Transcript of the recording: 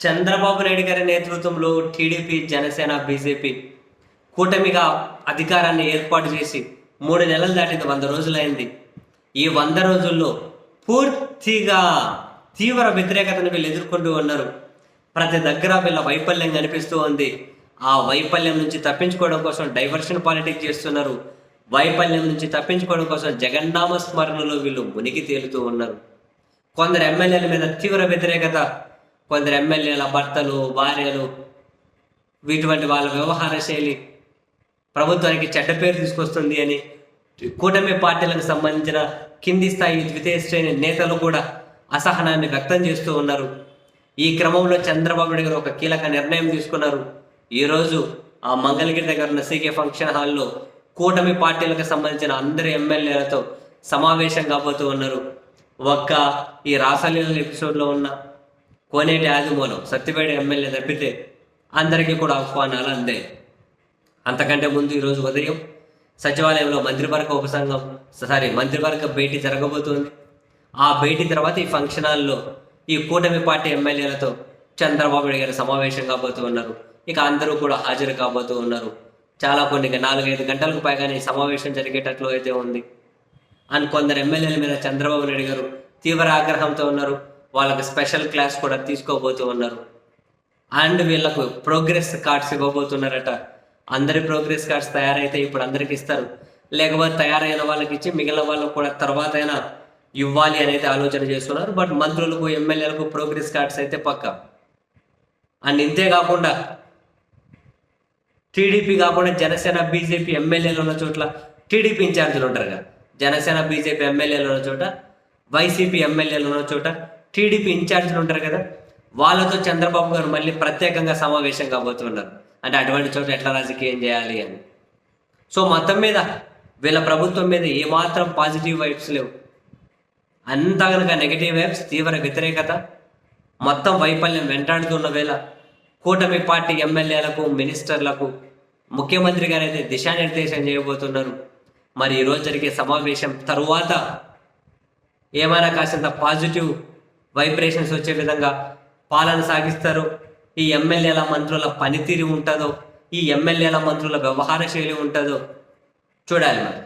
చంద్రబాబు నాయుడు గారి నేతృత్వంలో TDP Janasena BJP కూటమిగా అధికారాన్ని ఏర్పాటు చేసి మూడు నెలలు దాటింది వంద రోజులైంది. ఈ వంద రోజుల్లో పూర్తిగా తీవ్ర వ్యతిరేకతను వీళ్ళు ఎదుర్కొంటూ ఉన్నారు. ప్రతి దగ్గర వీళ్ళ వైఫల్యం కనిపిస్తూ ఉంది. ఆ వైఫల్యం నుంచి తప్పించుకోవడం కోసం డైవర్షన్ పాలిటిక్స్ చేస్తున్నారు. వైఫల్యం నుంచి తప్పించుకోవడం కోసం జగన్నామ స్మరణలో వీళ్ళు మునిగి తేలుతూ ఉన్నారు. కొందరు ఎమ్మెల్యేల మీద తీవ్ర వ్యతిరేకత కొందరు ఎమ్మెల్యేల భర్తలు భార్యలు వీటువంటి వాళ్ళ వ్యవహార శైలి ప్రభుత్వానికి చెడ్డ పేరు తీసుకొస్తుంది అని కూటమి పార్టీలకు సంబంధించిన కింది స్థాయి ద్వితీయ శ్రేణి నేతలు కూడా అసహనాన్ని వ్యక్తం చేస్తూ ఉన్నారు. ఈ క్రమంలో చంద్రబాబు నాయుడు గారు ఒక కీలక నిర్ణయం తీసుకున్నారు. ఈరోజు ఆ మంగళగిరి దగ్గర ఉన్న సీకే ఫంక్షన్ హాల్లో కూటమి పార్టీలకు సంబంధించిన అందరి ఎమ్మెల్యేలతో సమావేశం కాబోతూ ఉన్నారు. ఒక్క ఈ రాసలీల ఎపిసోడ్లో ఉన్న కోనేటి ఆదిమూలం సత్తిపేట ఎమ్మెల్యే తప్పితే అందరికీ కూడా ఆహ్వానాలు అందాయి అంతకంటే ముందు ఈరోజు ఉదయం సచివాలయంలో మంత్రివర్గ ఉపసంఘం సారీ మంత్రివర్గ భేటీ జరగబోతోంది. ఆ భేటీ తర్వాత ఈ ఫంక్షన్ హాల్లో ఈ కూటమి పార్టీ ఎమ్మెల్యేలతో చంద్రబాబు నాయుడు గారు సమావేశం కాబోతూ ఉన్నారు. ఇక అందరూ కూడా హాజరు కాబోతూ ఉన్నారు. చాలా కొన్ని నాలుగైదు గంటలకు పైగానే ఈ సమావేశం జరిగేటట్లు అయితే ఉంది. అని కొందరు ఎమ్మెల్యేల మీద చంద్రబాబు నాయుడు గారు తీవ్ర ఆగ్రహంతో ఉన్నారు. వాళ్ళకి స్పెషల్ క్లాస్ కూడా తీసుకోబోతూ ఉన్నారు. అండ్ వీళ్ళకు ప్రోగ్రెస్ కార్డ్స్ ఇవ్వబోతున్నారట. అందరి ప్రోగ్రెస్ కార్డ్స్ తయారైతే ఇప్పుడు అందరికి ఇస్తారు. లేకపోతే తయారైన వాళ్ళకి ఇచ్చి మిగిలిన వాళ్ళకు కూడా తర్వాత అయినా ఇవ్వాలి అనేది ఆలోచన చేస్తున్నారు. బట్ మంత్రులకు ఎమ్మెల్యేలకు ప్రోగ్రెస్ కార్డ్స్ అయితే పక్క. అండ్ ఇంతే కాకుండా టీడీపీ కాకుండా జనసేన బీజేపీ ఎమ్మెల్యేలు ఉన్న చోట్ల టీడీపీ ఇన్ఛార్జీలు ఉంటారు కదా జనసేన బీజేపీ ఎమ్మెల్యేలు ఉన్న చోట వైసీపీ ఎమ్మెల్యేలు ఉన్న చోట టీడీపీ ఇన్ఛార్జీలు ఉంటారు కదా వాళ్ళతో చంద్రబాబు గారు మళ్ళీ ప్రత్యేకంగా సమావేశం కాబోతున్నారు. అంటే అటువంటి చోట ఎట్లా రాజకీయం చేయాలి అని. సో మొత్తం మీద వీళ్ళ ప్రభుత్వం మీద ఏమాత్రం పాజిటివ్ వైబ్స్ లేవు. అంతా కనుక నెగిటివ్ వైబ్స్ తీవ్ర వ్యతిరేకత మొత్తం వైఫల్యం వెంటాడుతున్న వేళ కూటమి పార్టీ ఎమ్మెల్యేలకు మినిస్టర్లకు ముఖ్యమంత్రి గారైతే దిశానిర్దేశం చేయబోతున్నారు. మరి ఈరోజు జరిగే సమావేశం తరువాత ఏమైనా కాసింత పాజిటివ్ వైబ్రేషన్స్ వచ్చే విధంగా పాలన సాగిస్తారు. ఈ ఎమ్మెల్యేల మంత్రుల పనితీరు ఉంటుందో ఈ ఎమ్మెల్యేల మంత్రుల వ్యవహార శైలి ఉంటుందో చూడాలి మరి.